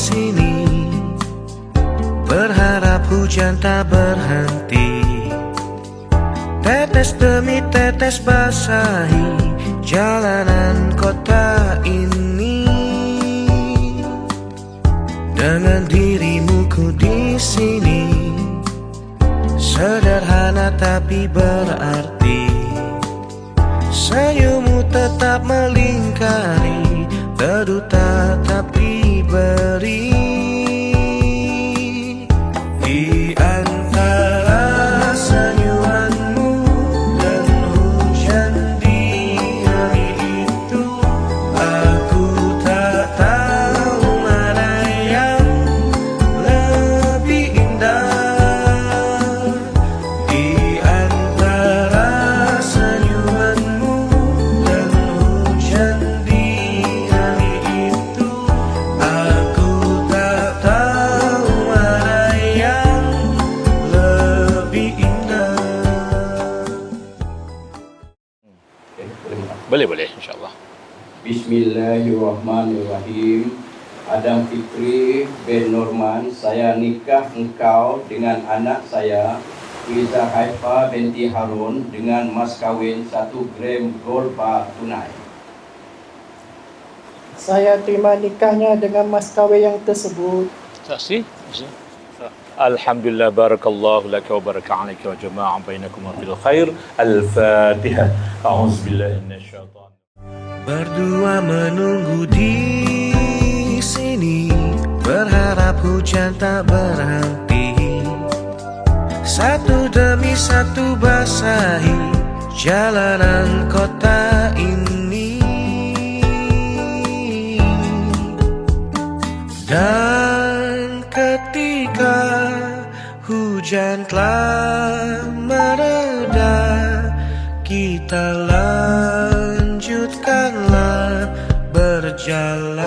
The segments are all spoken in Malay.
Sini. Berharap hujan tak berhenti. Tetes demi tetes basahi Jalanan kota ini. Dengan dirimu ku di sini. Sederhana tapi berarti. Senyummu tetap melingkari Berduta tapi believe Boleh boleh insyaAllah. Bismillahirrahmanirrahim. Adam Fikri bin Norman, saya nikah engkau dengan anak saya Fiza Haifa binti Harun dengan mas kahwin 1 gram gold bar tunai. Saya terima nikahnya dengan mas kahwin yang tersebut. Saksi? Alhamdulillah barakallahu laka wa baraka alaika wa jama'a bainakum fil khair. Al-Fatihah. A'udzubillahi minasyaitan. Berdua menunggu di sini Berharap hujan tak berhenti Satu demi satu basahi Jalanan kota ini Dan ketika hujan telah mereda Kita lanjutkanlah berjalan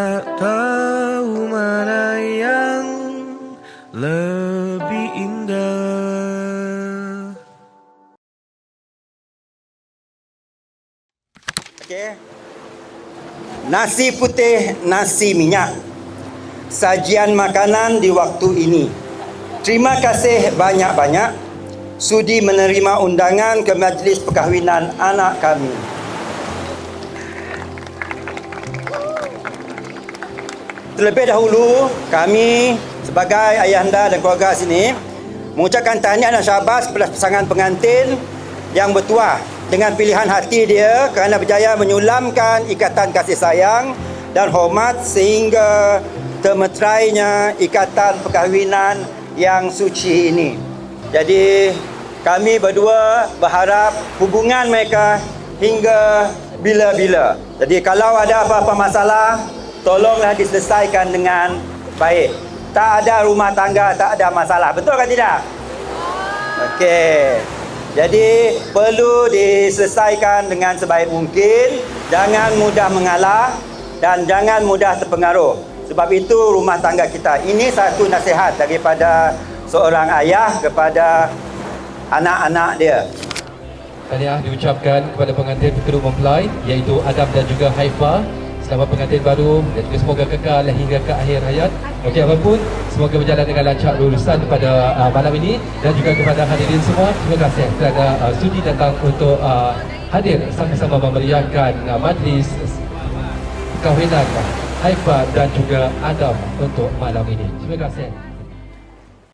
tak tahu mana yang lebih indah Okey. Nasi putih, nasi minyak. Sajian makanan di waktu ini. Terima kasih banyak-banyak sudi menerima undangan ke majlis perkahwinan anak kami. Terlebih dahulu, kami sebagai ayahanda dan keluarga sini mengucapkan tahniah dan syabas kepada pasangan pengantin yang bertuah dengan pilihan hati dia kerana berjaya menyulamkan ikatan kasih sayang dan hormat sehingga termeterainya ikatan perkahwinan yang suci ini. Jadi kami berdua berharap hubungan mereka hingga bila-bila. Jadi kalau ada apa-apa masalah, tolonglah diselesaikan dengan baik. Tak ada rumah tangga, tak ada masalah. Betul ke tidak? Okey. Jadi perlu diselesaikan dengan sebaik mungkin, jangan mudah mengalah dan jangan mudah terpengaruh. Sebab itu rumah tangga kita. Ini satu nasihat daripada seorang ayah kepada anak-anak dia. Tahniah diucapkan kepada pengantin kedua mempelai iaitu Adam dan juga Haifa. Selamat pengantin baru dan juga semoga kekal hingga ke akhir hayat. Okey apapun, semoga berjalan dengan lancar lulusan pada uh, malam ini dan juga kepada hadirin semua. Terima kasih kerana uh, sudi datang untuk uh, hadir sama-sama memeriahkan uh, majlis kahwinan Haifa dan juga Adam untuk malam ini. Terima kasih.